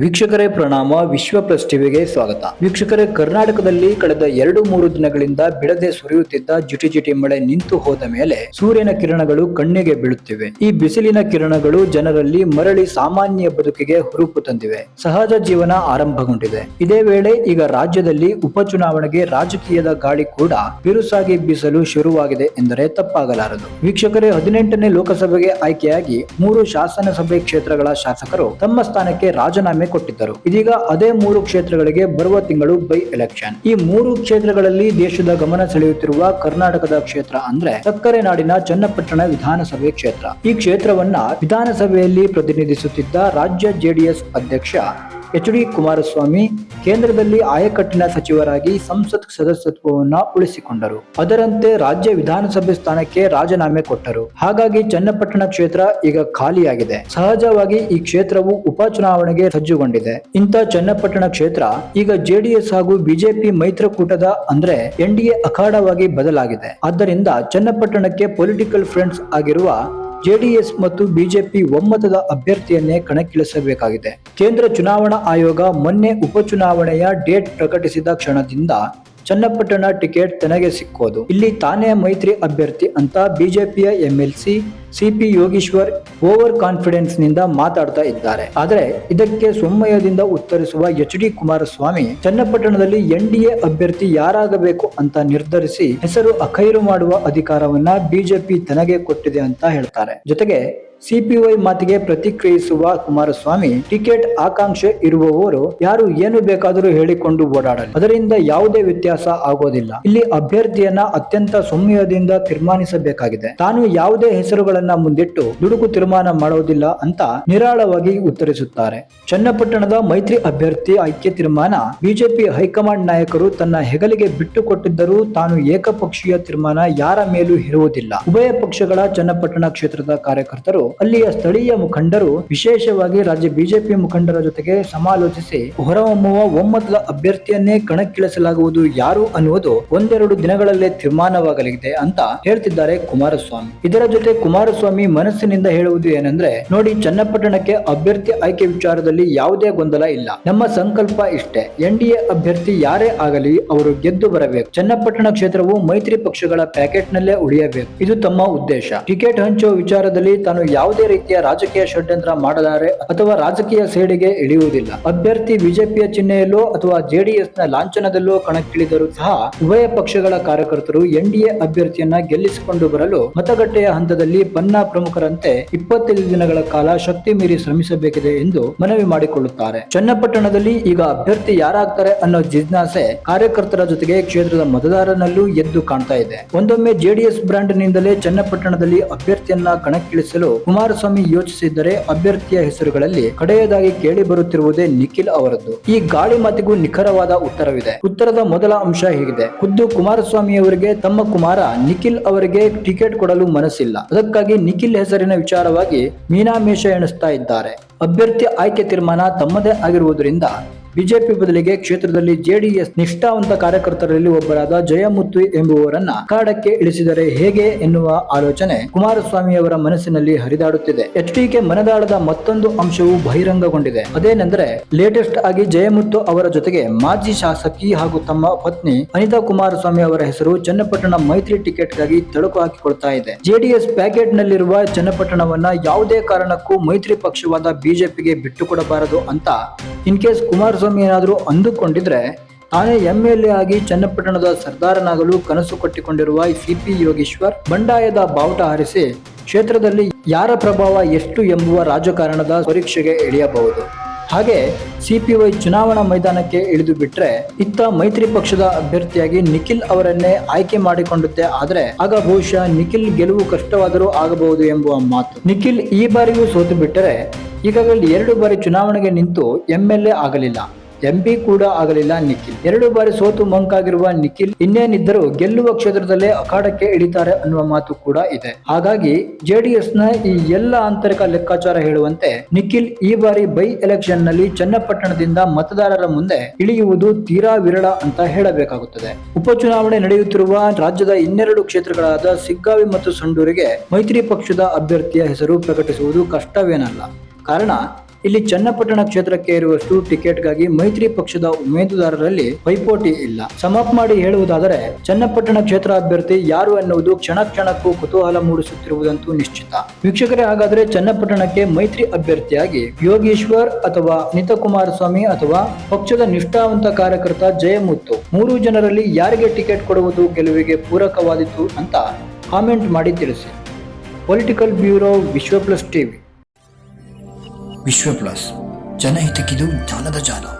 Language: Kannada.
ವೀಕ್ಷಕರೇ ಪ್ರಣಾಮ, ವಿಶ್ವ ಪ್ಲಸ್ ಟಿವಿಗೆ ಸ್ವಾಗತ. ವೀಕ್ಷಕರೇ, ಕರ್ನಾಟಕದಲ್ಲಿ ಕಳೆದ ಎರಡು ಮೂರು ದಿನಗಳಿಂದ ಬಿಡದೆ ಸುರಿಯುತ್ತಿದ್ದ ಜಿಟಿ ಜಿಟಿ ಮಳೆ ನಿಂತು ಹೋದ ಮೇಲೆ ಸೂರ್ಯನ ಕಿರಣಗಳು ಕಣ್ಣಿಗೆ ಬೀಳುತ್ತಿವೆ. ಈ ಬಿಸಿಲಿನ ಕಿರಣಗಳು ಜನರಲ್ಲಿ ಮರಳಿ ಸಾಮಾನ್ಯ ಬದುಕಿಗೆ ಹುರುಪು ತಂದಿವೆ. ಸಹಜ ಜೀವನ ಆರಂಭಗೊಂಡಿದೆ. ಇದೇ ವೇಳೆ ಈಗ ರಾಜ್ಯದಲ್ಲಿ ಉಪಚುನಾವಣೆಗೆ ರಾಜಕೀಯದ ಗಾಳಿ ಕೂಡ ಬಿರುಸಾಗಿ ಬೀಸಲು ಶುರುವಾಗಿದೆ ಎಂದರೆ ತಪ್ಪಾಗಲಾರದು. ವೀಕ್ಷಕರೇ, ಹದಿನೆಂಟನೇ ಲೋಕಸಭೆಗೆ ಆಯ್ಕೆಯಾಗಿ ಮೂರು ಶಾಸನಸಭೆ ಕ್ಷೇತ್ರಗಳ ಶಾಸಕರು ತಮ್ಮ ಸ್ಥಾನಕ್ಕೆ ರಾಜೀನಾಮೆ ಕೊಟ್ಟಿದ್ದರು. ಇದೀಗ ಅದೇ ಮೂರು ಕ್ಷೇತ್ರಗಳಿಗೆ ಬರುವ ತಿಂಗಳು ಬೈ ಎಲೆಕ್ಷನ್. ಈ ಮೂರು ಕ್ಷೇತ್ರಗಳಲ್ಲಿ ದೇಶದ ಗಮನ ಸೆಳೆಯುತ್ತಿರುವ ಕರ್ನಾಟಕದ ಕ್ಷೇತ್ರ ಅಂದ್ರೆ ಸಕ್ಕರೆ ನಾಡಿನ ಚನ್ನಪಟ್ಟಣ ವಿಧಾನಸಭೆ ಕ್ಷೇತ್ರ. ಈ ಕ್ಷೇತ್ರವನ್ನ ವಿಧಾನಸಭೆಯಲ್ಲಿ ಪ್ರತಿನಿಧಿಸುತ್ತಿದ್ದ ರಾಜ್ಯ ಜೆಡಿಎಸ್ ಅಧ್ಯಕ್ಷ ಎಚ್ ಡಿ ಕುಮಾರಸ್ವಾಮಿ ಕೇಂದ್ರದಲ್ಲಿ ಆಯಕಟ್ಟಿನ ಸಚಿವರಾಗಿ ಸಂಸತ್ ಸದಸ್ಯತ್ವವನ್ನು ಉಳಿಸಿಕೊಂಡರು. ಅದರಂತೆ ರಾಜ್ಯ ವಿಧಾನಸಭೆ ಸ್ಥಾನಕ್ಕೆ ರಾಜೀನಾಮೆ ಕೊಟ್ಟರು. ಹಾಗಾಗಿ ಚನ್ನಪಟ್ಟಣ ಕ್ಷೇತ್ರ ಈಗ ಖಾಲಿಯಾಗಿದೆ. ಸಹಜವಾಗಿ ಈ ಕ್ಷೇತ್ರವು ಉಪಚುನಾವಣೆಗೆ ಸಜ್ಜುಗೊಂಡಿದೆ. ಇಂಥ ಚನ್ನಪಟ್ಟಣ ಕ್ಷೇತ್ರ ಈಗ ಜೆಡಿಎಸ್ ಹಾಗೂ ಬಿಜೆಪಿ ಮೈತ್ರಿಕೂಟದ ಅಂದ್ರೆ ಎನ್ಡಿಎ ಅಖಾಡವಾಗಿ ಬದಲಾಗಿದೆ. ಆದ್ದರಿಂದ ಚನ್ನಪಟ್ಟಣಕ್ಕೆ ಪೊಲಿಟಿಕಲ್ ಫ್ರೆಂಡ್ಸ್ ಆಗಿರುವ ಜೆಡಿಎಸ್ ಮತ್ತು ಬಿಜೆಪಿ ಒಮ್ಮತದ ಅಭ್ಯರ್ಥಿಯನ್ನೇ ಕಣಕ್ಕಿಳಿಸಬೇಕಾಗಿದೆ. ಕೇಂದ್ರ ಚುನಾವಣಾ ಆಯೋಗ ಮೊನ್ನೆ ಉಪಚುನಾವಣೆಯ ಡೇಟ್ ಪ್ರಕಟಿಸಿದ ಕ್ಷಣದಿಂದ ಚನ್ನಪಟ್ಟಣ ಟಿಕೆಟ್ ತನಗೆ ಸಿಕ್ಕೋದು. ಇಲ್ಲಿ ತಾನೇ ಮೈತ್ರಿ ಅಭ್ಯರ್ಥಿ ಅಂತ ಬಿಜೆಪಿಯ MLC C P Yogeshwar over ಕಾನ್ಫಿಡೆನ್ಸ್ನಿಂದ ಮಾತಾಡ್ತಾ ಇದ್ದಾರೆ. ಆದರೆ ಇದಕ್ಕೆ ಸೊಮ್ಮಯದಿಂದ ಉತ್ತರಿಸುವ ಎಚ್ ಡಿ ಕುಮಾರಸ್ವಾಮಿ, ಚನ್ನಪಟ್ಟಣದಲ್ಲಿ ಎನ್ಡಿಎ ಅಭ್ಯರ್ಥಿ ಯಾರಾಗಬೇಕು ಅಂತ ನಿರ್ಧರಿಸಿ ಹೆಸರು ಅಖೈರು ಮಾಡುವ ಅಧಿಕಾರವನ್ನ ಬಿಜೆಪಿ ತನಗೆ ಕೊಟ್ಟಿದೆ ಅಂತ ಹೇಳ್ತಾರೆ. ಜೊತೆಗೆ ಸಿಪಿವೈ ಮಾತಿಗೆ ಪ್ರತಿಕ್ರಿಯಿಸುವ ಕುಮಾರಸ್ವಾಮಿ, ಟಿಕೆಟ್ ಆಕಾಂಕ್ಷೆ ಇರುವವರು ಯಾರು ಏನು ಬೇಕಾದರೂ ಹೇಳಿಕೊಂಡು ಓಡಾಡಲಿ. ಅದರಿಂದ ಯಾವುದೇ ವ್ಯತ್ಯಾಸ ಆಗೋದಿಲ್ಲ. ಇಲ್ಲಿ ಅಭ್ಯರ್ಥಿಯನ್ನ ಅತ್ಯಂತ ಸೌಮ್ಯದಿಂದ ತೀರ್ಮಾನಿಸಬೇಕಾಗಿದೆ. ತಾನು ಯಾವುದೇ ಹೆಸರುಗಳನ್ನ ಮುಂದಿಟ್ಟು ದುಡುಕು ತೀರ್ಮಾನ ಮಾಡೋದಿಲ್ಲ ಅಂತ ನಿರಾಳವಾಗಿ ಉತ್ತರಿಸುತ್ತಾರೆ. ಚನ್ನಪಟ್ಟಣದ ಮೈತ್ರಿ ಅಭ್ಯರ್ಥಿ ಆಯ್ಕೆ ತೀರ್ಮಾನ ಬಿಜೆಪಿ ಹೈಕಮಾಂಡ್ ನಾಯಕರು ತನ್ನ ಹೆಗಲಿಗೆ ಬಿಟ್ಟು ಕೊಟ್ಟಿದ್ದರೂ ತಾನು ಏಕಪಕ್ಷೀಯ ತೀರ್ಮಾನ ಯಾರ ಮೇಲೂ ಇರುವುದಿಲ್ಲ ಉಭಯ ಪಕ್ಷಗಳ ಚನ್ನಪಟ್ಟಣ ಕ್ಷೇತ್ರದ ಕಾರ್ಯಕರ್ತರು ಅಲ್ಲಿಯ ಸ್ಥಳೀಯ ಮುಖಂಡರು ವಿಶೇಷವಾಗಿ ರಾಜ್ಯ ಬಿಜೆಪಿ ಮುಖಂಡರ ಜೊತೆಗೆ ಸಮಾಲೋಚಿಸಿ ಹೊರಹೊಮ್ಮುವ ಒಮ್ಮತದ ಅಭ್ಯರ್ಥಿಯನ್ನೇ ಕಣಕ್ಕಿಳಿಸಲಾಗುವುದು ಯಾರು ಅನ್ನುವುದು ಒಂದೆರಡು ದಿನಗಳಲ್ಲೇ ತೀರ್ಮಾನವಾಗಲಿದೆ ಅಂತ ಹೇಳ್ತಿದ್ದಾರೆ ಕುಮಾರಸ್ವಾಮಿ. ಇದರ ಜೊತೆ ಕುಮಾರಸ್ವಾಮಿ ಮನಸ್ಸಿನಿಂದ ಹೇಳುವುದು ಏನಂದ್ರೆ, ನೋಡಿ ಚನ್ನಪಟ್ಟಣಕ್ಕೆ ಅಭ್ಯರ್ಥಿ ಆಯ್ಕೆ ವಿಚಾರದಲ್ಲಿ ಯಾವುದೇ ಗೊಂದಲ ಇಲ್ಲ. ನಮ್ಮ ಸಂಕಲ್ಪ ಇಷ್ಟೇ. ಎನ್ಡಿಎ ಅಭ್ಯರ್ಥಿ ಯಾರೇ ಆಗಲಿ ಅವರು ಗೆದ್ದು ಬರಬೇಕು. ಚನ್ನಪಟ್ಟಣ ಕ್ಷೇತ್ರವು ಮೈತ್ರಿ ಪಕ್ಷಗಳ ಪ್ಯಾಕೆಟ್ ನಲ್ಲೇ ಉಳಿಯಬೇಕು. ಇದು ತಮ್ಮ ಉದ್ದೇಶ. ಟಿಕೆಟ್ ಹಂಚುವ ವಿಚಾರದಲ್ಲಿ ತಾನು ಯಾವುದೇ ರೀತಿಯ ರಾಜಕೀಯ ಷಡ್ಯಂತ್ರ ಮಾಡಲಾರೆ ಅಥವಾ ರಾಜಕೀಯ ಸೇಡಿಗೆ ಇಳಿಯುವುದಿಲ್ಲ. ಅಭ್ಯರ್ಥಿ ಬಿಜೆಪಿಯ ಚಿಹ್ನೆಯಲ್ಲೋ ಅಥವಾ ಜೆಡಿಎಸ್ನ ಲಾಂಛನದಲ್ಲೋ ಕಣಕ್ಕಿಳಿದರೂ ಸಹ ಉಭಯ ಪಕ್ಷಗಳ ಕಾರ್ಯಕರ್ತರು ಎನ್ಡಿಎ ಅಭ್ಯರ್ಥಿಯನ್ನ ಗೆಲ್ಲಿಸಿಕೊಂಡು ಬರಲು ಮತಗಟ್ಟೆಯ ಹಂತದಲ್ಲಿ ಪನ್ನ ಪ್ರಮುಖರಂತೆ ಇಪ್ಪತ್ತೈದು ದಿನಗಳ ಕಾಲ ಶಕ್ತಿ ಮೀರಿ ಶ್ರಮಿಸಬೇಕಿದೆ ಎಂದು ಮನವಿ ಮಾಡಿಕೊಳ್ಳುತ್ತಾರೆ. ಚನ್ನಪಟ್ಟಣದಲ್ಲಿ ಈಗ ಅಭ್ಯರ್ಥಿ ಯಾರಾಗ್ತಾರೆ ಅನ್ನೋ ಜಿಜ್ಞಾಸೆ ಕಾರ್ಯಕರ್ತರ ಜೊತೆಗೆ ಕ್ಷೇತ್ರದ ಮತದಾರನಲ್ಲೂ ಎದ್ದು ಕಾಣ್ತಾ ಇದೆ. ಒಂದೊಮ್ಮೆ ಜೆಡಿಎಸ್ ಬ್ರಾಂಡ್ ನಿಂದಲೇ ಚನ್ನಪಟ್ಟಣದಲ್ಲಿ ಅಭ್ಯರ್ಥಿಯನ್ನ ಕಣಕ್ಕಿಳಿಸಲು ಕುಮಾರಸ್ವಾಮಿ ಯೋಚಿಸಿದ್ದರೆ ಅಭ್ಯರ್ಥಿಯ ಹೆಸರುಗಳಲ್ಲಿ ಕಡೆಯದಾಗಿ ಕೇಳಿ ಬರುತ್ತಿರುವುದೇ ನಿಖಿಲ್ ಅವರದ್ದು. ಈ ಗಾಳಿ ಮಾತಿಗೂ ನಿಖರವಾದ ಉತ್ತರವಿದೆ. ಉತ್ತರದ ಮೊದಲ ಅಂಶ ಹೀಗಿದೆ. ಖುದ್ದು ಕುಮಾರಸ್ವಾಮಿ ಅವರಿಗೆ ತಮ್ಮ ಕುಮಾರ ನಿಖಿಲ್ ಅವರಿಗೆ ಟಿಕೆಟ್ ಕೊಡಲು ಮನಸ್ಸಿಲ್ಲ. ಅದಕ್ಕಾಗಿ ನಿಖಿಲ್ ಹೆಸರಿನ ವಿಚಾರವಾಗಿ ಮೀನಾಮೇಷ ಎಣಿಸ್ತಾ ಇದ್ದಾರೆ. ಅಭ್ಯರ್ಥಿ ಆಯ್ಕೆ ತೀರ್ಮಾನ ತಮ್ಮದೇ ಆಗಿರುವುದರಿಂದ ಬಿಜೆಪಿ ಬದಲಿಗೆ ಕ್ಷೇತ್ರದಲ್ಲಿ ಜೆಡಿಎಸ್ ನಿಷ್ಠಾವಂತ ಕಾರ್ಯಕರ್ತರಲ್ಲಿ ಒಬ್ಬರಾದ ಜಯಮುತ್ತು ಎಂಬುವರನ್ನ ಕಾಡಕ್ಕೆ ಇಳಿಸಿದರೆ ಹೇಗೆ ಎನ್ನುವ ಆಲೋಚನೆ ಕುಮಾರಸ್ವಾಮಿ ಅವರ ಮನಸ್ಸಿನಲ್ಲಿ ಹರಿದಾಡುತ್ತಿದೆ. ಎಚ್ ಡಿಕೆ ಮನದಾಳದ ಮತ್ತೊಂದು ಅಂಶವು ಬಹಿರಂಗಗೊಂಡಿದೆ. ಅದೇನೆಂದರೆ, ಲೇಟೆಸ್ಟ್ ಆಗಿ ಜಯಮುತ್ತು ಅವರ ಜೊತೆಗೆ ಮಾಜಿ ಶಾಸಕಿ ಹಾಗೂ ತಮ್ಮ ಪತ್ನಿ ಅನಿತಾ ಕುಮಾರಸ್ವಾಮಿ ಅವರ ಹೆಸರು ಚನ್ನಪಟ್ಟಣ ಮೈತ್ರಿ ಟಿಕೆಟ್ಗಾಗಿ ತಳುಕು ಹಾಕಿಕೊಳ್ತಾ ಇದೆ. ಜೆಡಿಎಸ್ ಪ್ಯಾಕೆಟ್ ನಲ್ಲಿರುವ ಚನ್ನಪಟ್ಟಣವನ್ನ ಯಾವುದೇ ಕಾರಣಕ್ಕೂ ಮೈತ್ರಿ ಪಕ್ಷವಾದ ಬಿಜೆಪಿಗೆ ಬಿಟ್ಟುಕೊಡಬಾರದು ಅಂತ ಇನ್ ಕೇಸ್ ಕುಮಾರಸ್ವಾಮಿ ಏನಾದರೂ ಅಂದುಕೊಂಡಿದ್ರೆ ತಾನೇ ಎಂಎಲ್ಎ ಆಗಿ ಚನ್ನಪಟ್ಟಣದ ಸರ್ದಾರನಾಗಲು ಕನಸು ಕಟ್ಟಿಕೊಂಡಿರುವ ಸಿಪಿ ಯೋಗೀಶ್ವರ್ ಬಂಡಾಯದ ಬಾವುಟ ಹಾರಿಸಿ ಕ್ಷೇತ್ರದಲ್ಲಿ ಯಾರ ಪ್ರಭಾವ ಎಷ್ಟು ಎಂಬುವ ರಾಜಕಾರಣದ ಪರೀಕ್ಷೆಗೆ ಇಳಿಯಬಹುದು ಹಾಗೆ ಸಿಪಿವೈ ಚುನಾವಣಾ ಮೈದಾನಕ್ಕೆ ಇಳಿದು ಬಿಟ್ರೆ ಇತ್ತ ಮೈತ್ರಿ ಪಕ್ಷದ ಅಭ್ಯರ್ಥಿಯಾಗಿ ನಿಖಿಲ್ ಅವರನ್ನೇ ಆಯ್ಕೆ ಮಾಡಿಕೊಂಡುತ್ತೆ ಆದ್ರೆ ಆಗ ಬಹುಶಃ ನಿಖಿಲ್ ಗೆಲುವು ಕಷ್ಟವಾದರೂ ಆಗಬಹುದು ಎಂಬುವ ಮಾತು. ನಿಖಿಲ್ ಈ ಬಾರಿಯೂ ಸೋತು ಬಿಟ್ಟರೆ ಈಗಾಗಲೇ ಎರಡು ಬಾರಿ ಚುನಾವಣೆಗೆ ನಿಂತು ಎಂಎಲ್ಎ ಆಗಲಿಲ್ಲ. ಎಂಪಿ ಕೂಡ ಆಗಲಿಲ್ಲ ನಿಖಿಲ್. ಎರಡು ಬಾರಿ ಸೋತು ಮಂಕಾಗಿರುವ ನಿಖಿಲ್ ಇನ್ನೇನಿದ್ದರೂ ಗೆಲ್ಲುವ ಕ್ಷೇತ್ರದಲ್ಲೇ ಅಖಾಡಕ್ಕೆ ಇಳಿತಾರೆ ಅನ್ನುವ ಮಾತು ಕೂಡ ಇದೆ. ಹಾಗಾಗಿ ಜೆಡಿಎಸ್ನ ಈ ಎಲ್ಲ ಆಂತರಿಕ ಲೆಕ್ಕಾಚಾರ ಹೇಳುವಂತೆ ನಿಖಿಲ್ ಈ ಬಾರಿ ಬೈ ಎಲೆಕ್ಷನ್ನಲ್ಲಿ ಚನ್ನಪಟ್ಟಣದಿಂದ ಮತದಾರರ ಮುಂದೆ ಇಳಿಯುವುದು ತೀರಾ ವಿರಳ ಅಂತ ಹೇಳಬೇಕಾಗುತ್ತದೆ. ಉಪಚುನಾವಣೆ ನಡೆಯುತ್ತಿರುವ ರಾಜ್ಯದ ಇನ್ನೆರಡು ಕ್ಷೇತ್ರಗಳಾದ ಸಿಗ್ಗಾವಿ ಮತ್ತು ಸಂಡೂರಿಗೆ ಮೈತ್ರಿ ಪಕ್ಷದ ಅಭ್ಯರ್ಥಿಯ ಹೆಸರು ಪ್ರಕಟಿಸುವುದು ಕಷ್ಟವೇನಲ್ಲ. ಕಾರಣ, ಇಲ್ಲಿ ಚನ್ನಪಟ್ಟಣ ಕ್ಷೇತ್ರಕ್ಕೆ ಇರುವಷ್ಟು ಟಿಕೆಟ್ಗಾಗಿ ಮೈತ್ರಿ ಪಕ್ಷದ ಉಮೇದುದಾರರಲ್ಲಿ ಪೈಪೋಟಿ ಇಲ್ಲ. ಸಮಪ್ ಮಾಡಿ ಹೇಳುವುದಾದರೆ, ಚನ್ನಪಟ್ಟಣ ಕ್ಷೇತ್ರ ಅಭ್ಯರ್ಥಿ ಯಾರು ಎನ್ನುವುದು ಕ್ಷಣ ಕ್ಷಣಕ್ಕೂ ಕುತೂಹಲ ಮೂಡಿಸುತ್ತಿರುವುದಂತೂ ನಿಶ್ಚಿತ. ವೀಕ್ಷಕರೇ, ಹಾಗಾದ್ರೆ ಚನ್ನಪಟ್ಟಣಕ್ಕೆ ಮೈತ್ರಿ ಅಭ್ಯರ್ಥಿಯಾಗಿ ಯೋಗೀಶ್ವರ್ ಅಥವಾ ನಿತ ಕುಮಾರಸ್ವಾಮಿ ಅಥವಾ ಪಕ್ಷದ ನಿಷ್ಠಾವಂತ ಕಾರ್ಯಕರ್ತ ಜಯಮುತ್ತು ಮೂರು ಜನರಲ್ಲಿ ಯಾರಿಗೆ ಟಿಕೆಟ್ ಕೊಡುವುದು ಗೆಲುವಿಗೆ ಪೂರಕವಾದಿತ್ತು ಅಂತ ಕಾಮೆಂಟ್ ಮಾಡಿ ತಿಳಿಸಿ. Political bureau Vishwa plus TV Vishwa plus ಜನಹಿತಕ್ಕಿದು ಜ್ಞಾನದ ಜಾಲ.